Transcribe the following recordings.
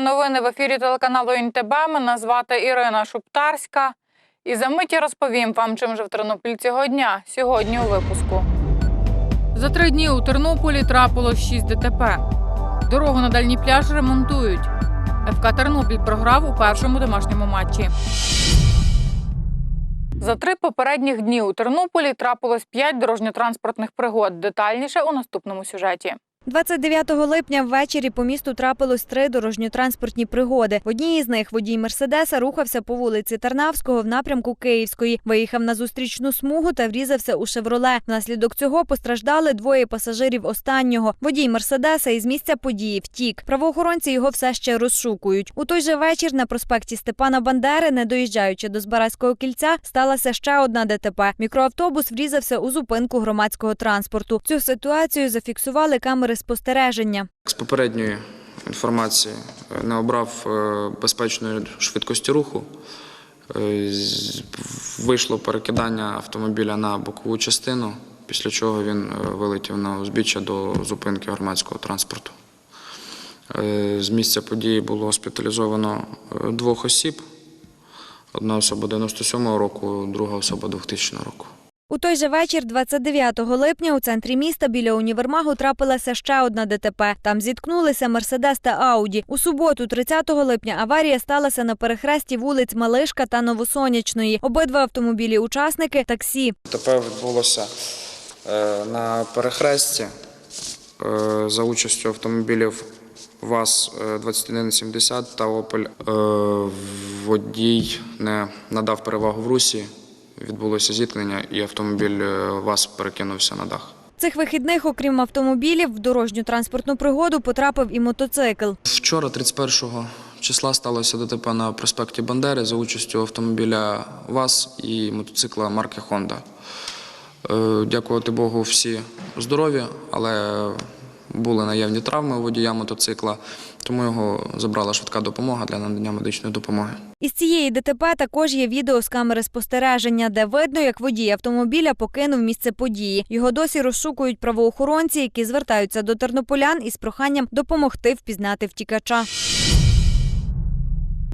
Новини в ефірі телеканалу ІНТБ. Мене звати Ірина Шуптарська. І за миті розповім вам, чим же в Тернопіль цього дня. Сьогодні у випуску. За три дні у Тернополі трапилось 6 ДТП. Дорогу на дальній пляж ремонтують. ФК Тернопіль програв у першому домашньому матчі. За три попередніх дні у Тернополі трапилось 5 дорожньо-транспортних пригод. Детальніше у наступному сюжеті. 29 липня ввечері по місту трапилось три дорожньо-транспортні пригоди. В одній із них водій Мерседеса рухався по вулиці Тарнавського в напрямку Київської, виїхав на зустрічну смугу та врізався у «Шевроле». Внаслідок цього постраждали двоє пасажирів останнього. Водій Мерседеса із місця події втік. Правоохоронці його все ще розшукують. У той же вечір на проспекті Степана Бандери, не доїжджаючи до Збаразького кільця, сталася ще одна ДТП. Мікроавтобус врізався у зупинку громадського транспорту. Цю ситуацію зафіксували камери спостереження. З попередньої інформації не обрав е, безпечної швидкості руху. Е, Вийшло перекидання автомобіля на бокову частину, після чого він е, вилетів на узбіччя до зупинки громадського транспорту. З місця події було госпіталізовано двох осіб. Одна особа 97-го року, друга особа 2000 року. У той же вечір, 29 липня, у центрі міста біля універмагу трапилася ще одна ДТП. Там зіткнулися Мерседес та Ауді. У суботу, 30 липня, аварія сталася на перехресті вулиць Малишка та Новосонячної. Обидва автомобілі учасники таксі. ТП відбулося е, на перехресті е, за участю автомобілів ВАЗ-2170 та Опель. Е, Водій не надав перевагу в русі. Відбулося зіткнення, і автомобіль е, ВАЗ перекинувся на дах. Цих вихідних, окрім автомобілів, в дорожню транспортну пригоду потрапив і мотоцикл. Вчора, 31 числа, сталося ДТП на проспекті Бандери за участю автомобіля ВАЗ і мотоцикла марки Honda. Е, Дякувати Богу, всі здорові, але були наявні травми у водія мотоцикла, тому його забрала швидка допомога для надання медичної допомоги. Із цієї ДТП також є відео з камери спостереження, де видно, як водій автомобіля покинув місце події. Його досі розшукують правоохоронці, які звертаються до тернополян із проханням допомогти впізнати втікача.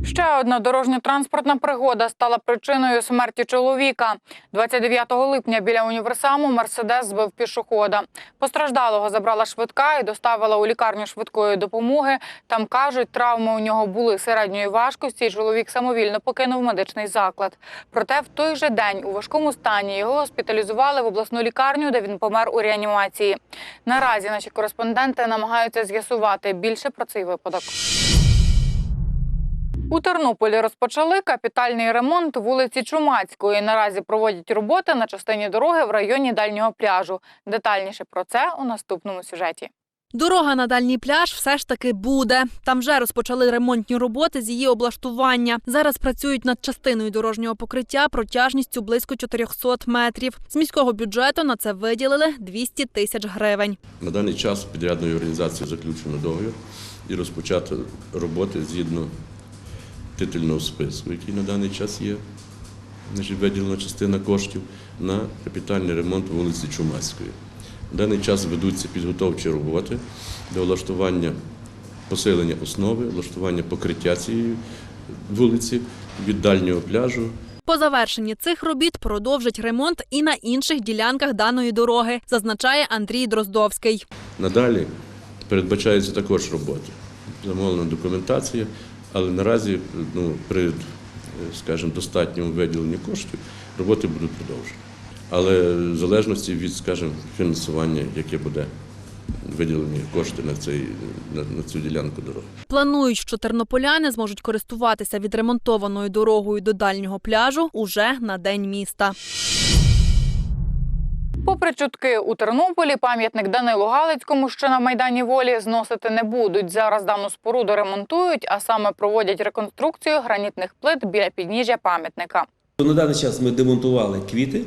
Ще одна дорожньо-транспортна пригода стала причиною смерті чоловіка. 29 липня біля універсаму Мерседес збив пішохода. Постраждалого забрала швидка і доставила у лікарню швидкої допомоги. Там кажуть, травми у нього були середньої важкості. і Чоловік самовільно покинув медичний заклад. Проте в той же день у важкому стані його госпіталізували в обласну лікарню, де він помер у реанімації. Наразі наші кореспонденти намагаються з'ясувати більше про цей випадок. У Тернополі розпочали капітальний ремонт вулиці Чумацької. Наразі проводять роботи на частині дороги в районі дальнього пляжу. Детальніше про це у наступному сюжеті. Дорога на дальній пляж все ж таки буде. Там вже розпочали ремонтні роботи з її облаштування. Зараз працюють над частиною дорожнього покриття протяжністю близько 400 метрів. З міського бюджету на це виділили 200 тисяч гривень. На даний час підрядною організацією заключено договір і розпочато роботи згідно титульного списку, який на даний час є. Значить, виділена частина коштів на капітальний ремонт вулиці Чумацької. На даний час ведуться підготовчі роботи для влаштування посилення основи, влаштування покриття цієї вулиці від дальнього пляжу По завершенні цих робіт продовжать ремонт і на інших ділянках даної дороги, зазначає Андрій Дроздовський. Надалі передбачаються також роботи. Замовлена документація, але наразі ну, при, е, скажімо, достатньому виділенні коштів роботи будуть продовжені. Але в залежності від, скажімо, фінансування, яке буде виділені кошти на, цей, на, на цю ділянку дороги. Планують, що тернополяни зможуть користуватися відремонтованою дорогою до дальнього пляжу уже на день міста. Попри чутки у Тернополі, пам'ятник Данилу Галицькому, що на майдані волі, зносити не будуть. Зараз дану споруду ремонтують, а саме проводять реконструкцію гранітних плит біля підніжжя пам'ятника. На даний час ми демонтували квіти,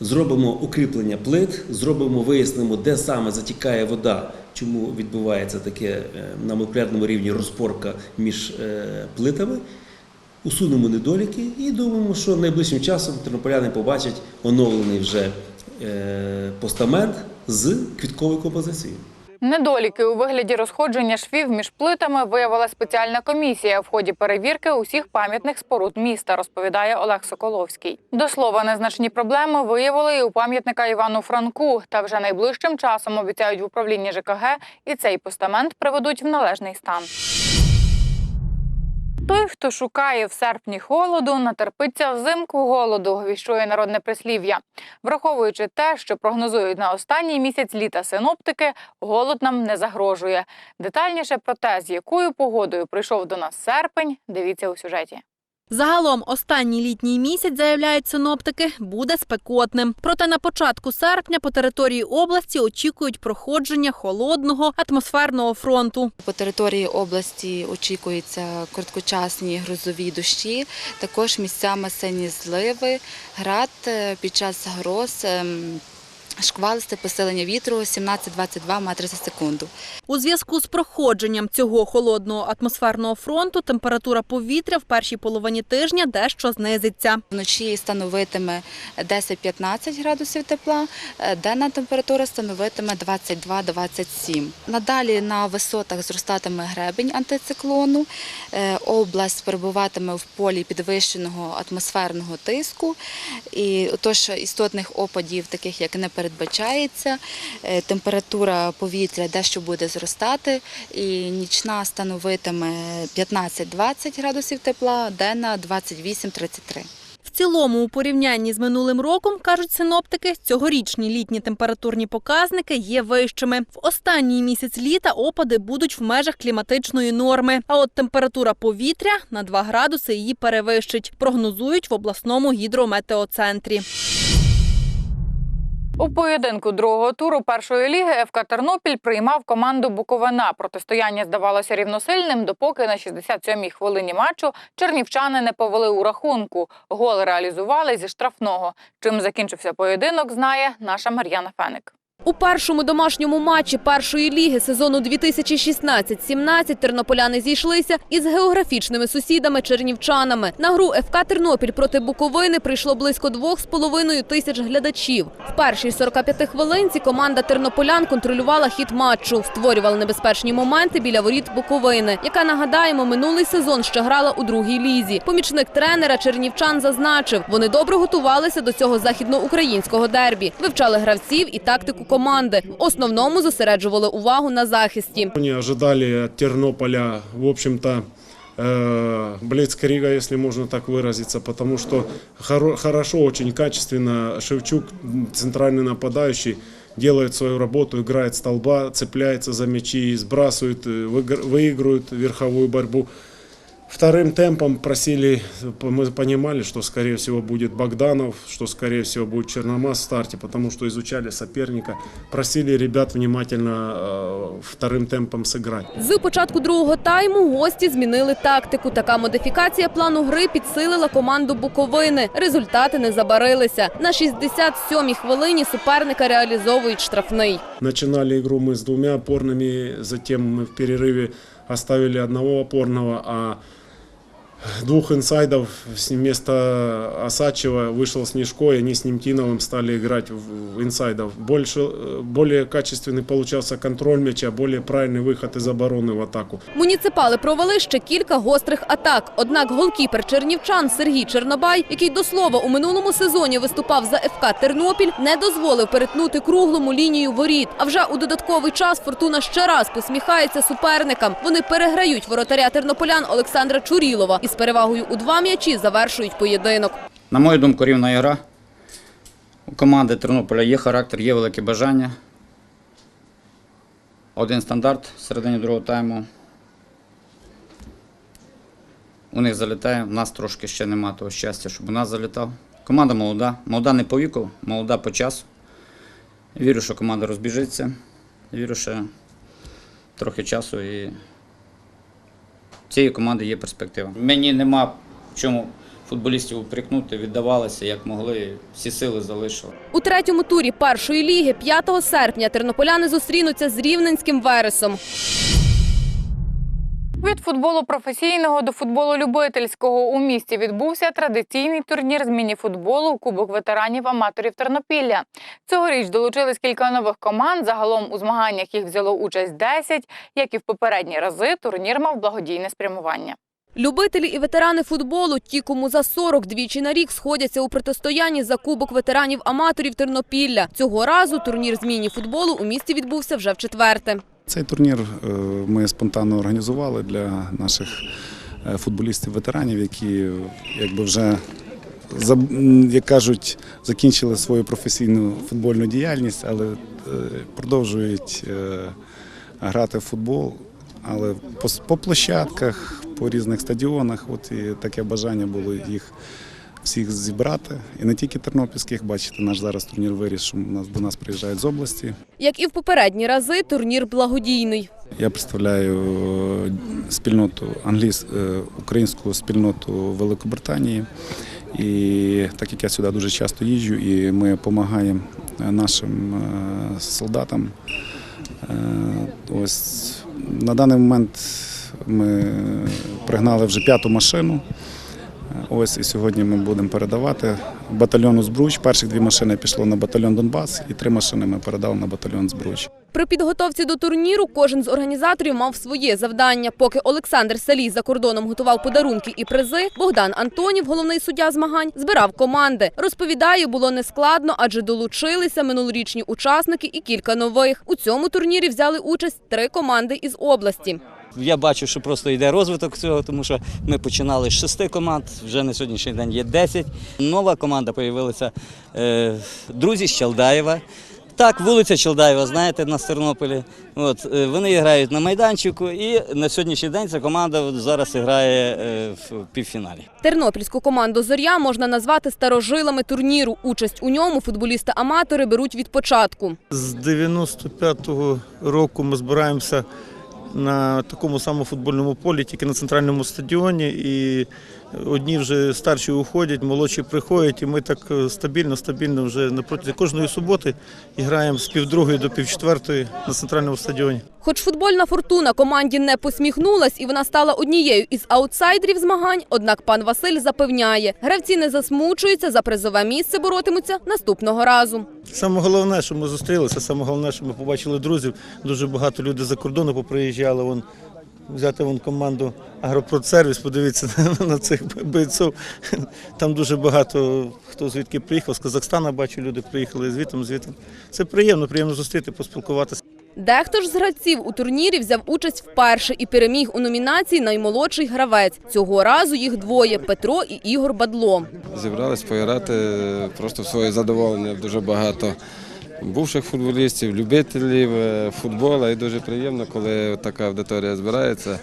зробимо укріплення плит, зробимо, вияснимо, де саме затікає вода, чому відбувається таке е, на молекулярному рівні розпорка між е, плитами. Усунемо недоліки і думаємо, що найближчим часом тернополяни побачать оновлений вже постамент з квітковою композицією. Недоліки у вигляді розходження швів між плитами виявила спеціальна комісія в ході перевірки усіх пам'ятних споруд міста, розповідає Олег Соколовський. До слова, незначні проблеми виявили і у пам'ятника Івану Франку. Та вже найближчим часом обіцяють в управлінні ЖКГ і цей постамент приведуть в належний стан. Той, хто шукає в серпні холоду, натерпиться взимку голоду, віщує народне прислів'я. Враховуючи те, що прогнозують на останній місяць літа синоптики, голод нам не загрожує. Детальніше про те, з якою погодою прийшов до нас серпень, дивіться у сюжеті. Загалом останній літній місяць, заявляють синоптики, буде спекотним. Проте на початку серпня по території області очікують проходження холодного атмосферного фронту. По території області очікуються короткочасні грозові дощі, також місцями сині зливи, град е, під час гроз. Шквалисте посилення вітру 17-22 метри за секунду. У зв'язку з проходженням цього холодного атмосферного фронту температура повітря в першій половині тижня дещо знизиться. Вночі становитиме 10-15 градусів тепла, е, денна температура становитиме 22-27. Надалі на висотах зростатиме гребень антициклону, Е, область перебуватиме в полі підвищеного атмосферного тиску, і тож істотних опадів, таких як не передбачається, Е, температура повітря дещо буде зростати, і нічна становитиме 15-20 градусів тепла, денна 28-33. В цілому, у порівнянні з минулим роком, кажуть синоптики, цьогорічні літні температурні показники є вищими. В останній місяць літа опади будуть в межах кліматичної норми. А от температура повітря на 2 градуси її перевищить, прогнозують в обласному гідрометеоцентрі. У поєдинку другого туру першої ліги ФК Тернопіль приймав команду Буковина. Протистояння здавалося рівносильним, допоки на 67-й хвилині матчу чернівчани не повели у рахунку. Гол реалізували зі штрафного. Чим закінчився поєдинок, знає наша Мар'яна Феник. У першому домашньому матчі першої ліги сезону 2016-17 тернополяни зійшлися із географічними сусідами чернівчанами. На гру ФК Тернопіль проти Буковини прийшло близько 2,5 тисяч глядачів. В першій 45 хвилинці команда тернополян контролювала хід матчу, створювала небезпечні моменти біля воріт Буковини, яка нагадаємо минулий сезон ще грала у другій лізі. Помічник тренера чернівчан зазначив, вони добре готувалися до цього західноукраїнського дербі, вивчали гравців і тактику команди. В основному зосереджували увагу на захисті. Они ожидали от Тернополя, в общем-то, э, блицкрига, если можно так выразиться, потому что хоро- хорошо, очень качественно Шевчук, м, центральный нападающий, делает свою работу, играет столба, цепляется за мячи, сбрасывает, э, выигр- выигрывает верховую борьбу. Вторым темпом просили, мы понимали, что скорее всего будет Богданов, что скорее всего будет Черномаз в старте, потому что изучали соперника. Просили ребят внимательно э, вторым темпом сыграть. З початку другого тайму гості змінили тактику. Така модифікація плану гри підсилила команду Буковини. Результати не забарилися. На 67-й хвилині суперника реалізовують штрафний. Начинали игру мы с двумя опорными, затем мы в перерыве оставили одного опорного, а двух инсайдов с- вместо Осачева вышел Снежко, и они с Немтиновым стали играть в в инсайдов. Больше, э, более качественный получался контроль мяча, более правильный выход из обороны в атаку. Муніципали провели ще кілька гострих атак. Однак голкіпер чернівчан Сергій Чернобай, який до слова у минулому сезоні виступав за ФК Тернопіль, не дозволив перетнути круглому лінію воріт. А вже у додатковий час Фортуна ще раз посміхається суперникам. Вони переграють воротаря тернополян Олександра Чурілова і перевагою у два м'ячі завершують поєдинок. На мою думку, рівна ігра. У команди Тернополя є характер, є велике бажання. Один стандарт в середині другого тайму. У них залітає, у нас трошки ще нема того щастя, щоб у нас залітав. Команда молода. Молода не по віку, молода по часу. Вірю, що команда розбіжиться. Вірю, що трохи часу і цієї команди є перспектива. Мені нема в чому футболістів упрекнути, віддавалися як могли, всі сили залишили. У третьому турі першої ліги 5 серпня тернополяни зустрінуться з рівненським вересом. Від футболу професійного до футболу любительського у місті відбувся традиційний турнір з міні-футболу Кубок ветеранів аматорів Тернопілля. Цьогоріч долучились кілька нових команд. Загалом у змаганнях їх взяло участь 10. Як і в попередні рази, турнір мав благодійне спрямування. Любителі і ветерани футболу, ті, кому за 40 двічі на рік сходяться у протистоянні за Кубок ветеранів-аматорів Тернопілля. Цього разу турнір з міні-футболу у місті відбувся вже вчетверте. Цей турнір е, ми спонтанно організували для наших е, футболістів-ветеранів, які якби вже як кажуть, закінчили свою професійну футбольну діяльність, але е, продовжують грати в футбол. Але по площадках, по різних стадіонах, от і таке бажання було їх всіх зібрати. І не тільки тернопільських, бачите, наш зараз турнір виріс, що у нас до нас приїжджають з області. Як і в попередні рази, турнір благодійний. Я представляю е, спільноту англійсь, е, українську спільноту Великобританії. І так як я сюди дуже часто їжджу, і ми допомагаємо е, нашим солдатам. Ось на даний момент ми пригнали вже п'яту машину. Е, Ось і сьогодні ми будемо передавати батальйону Збруч. Перші дві машини пішло на батальйон Донбас, і три машини ми передали на батальйон Збруч. При підготовці до турніру кожен з організаторів мав своє завдання. Поки Олександр Салій за кордоном готував подарунки і призи, Богдан Антонів, головний суддя змагань, збирав команди. Розповідає, було нескладно, адже долучилися минулорічні учасники і кілька нових. У цьому турнірі взяли участь три команди із області. Я бачу, що просто йде розвиток цього, тому що ми починали з шести команд, вже на сьогоднішній день є 10. Нова команда з'явилася е, друзі з Челдаєва. Так, вулиця Челдаєва, знаєте, на Тернополі. От, е, вони грають на майданчику, і на сьогоднішній день ця команда зараз грає е, в півфіналі. Тернопільську команду Зоря можна назвати старожилами турніру. Участь у ньому футболісти-аматори беруть від початку. З 95-го року ми збираємося на такому самому футбольному полі, тільки на центральному стадіоні. І одні вже старші уходять, молодші приходять, і ми так е, стабільно, стабільно вже на протязі кожної суботи граємо з півдругої до півчетвертої на центральному стадіоні. Хоч футбольна фортуна команді не посміхнулась і вона стала однією із аутсайдерів змагань, однак пан Василь запевняє, гравці не засмучуються, за призове місце боротимуться наступного разу. Саме головне, що ми зустрілися, саме головне, що ми побачили друзів. Дуже багато людей за кордону поприїжджали. Вон, взяти вон команду Агропродсервіс, подивіться на цих бойців. Там дуже багато хто звідки приїхав. З Казахстана бачу, люди приїхали звітом, звітом. Це приємно, приємно зустріти, поспілкуватися. Дехто ж з гравців у турнірі взяв участь вперше і переміг у номінації Наймолодший гравець. Цього разу їх двоє Петро і Ігор Бадло. Зібрались пограти просто в своє задоволення. Дуже багато бувших футболістів, любителів е, футболу. І дуже приємно, коли така аудиторія збирається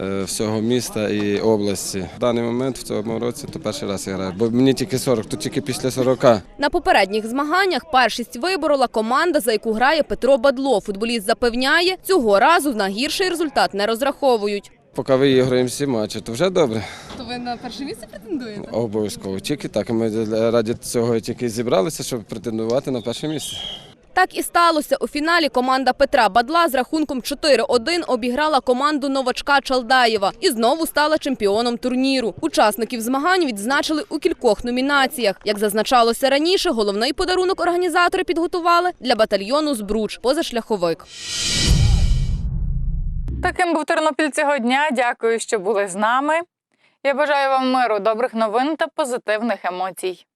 е, всього міста і області. В даний момент в цьому році то перший раз я граю, бо мені тільки 40, то тільки після 40. На попередніх змаганнях першість виборола команда, за яку грає Петро Бадло. Футболіст запевняє, цього разу на гірший результат не розраховують. Поки виіграємо всі матчі, то вже добре. То ви на перше місце претендуєте? Обов'язково. Тільки так. Ми раді цього тільки зібралися, щоб претендувати на перше місце. Так і сталося. У фіналі команда Петра Бадла з рахунком 4-1 обіграла команду новачка Чалдаєва і знову стала чемпіоном турніру. Учасників змагань відзначили у кількох номінаціях. Як зазначалося раніше, головний подарунок організатори підготували для батальйону Збруч позашляховик. Таким був Тернопіль цього дня. Дякую, що були з нами. Я бажаю вам миру, добрих новин та позитивних емоцій.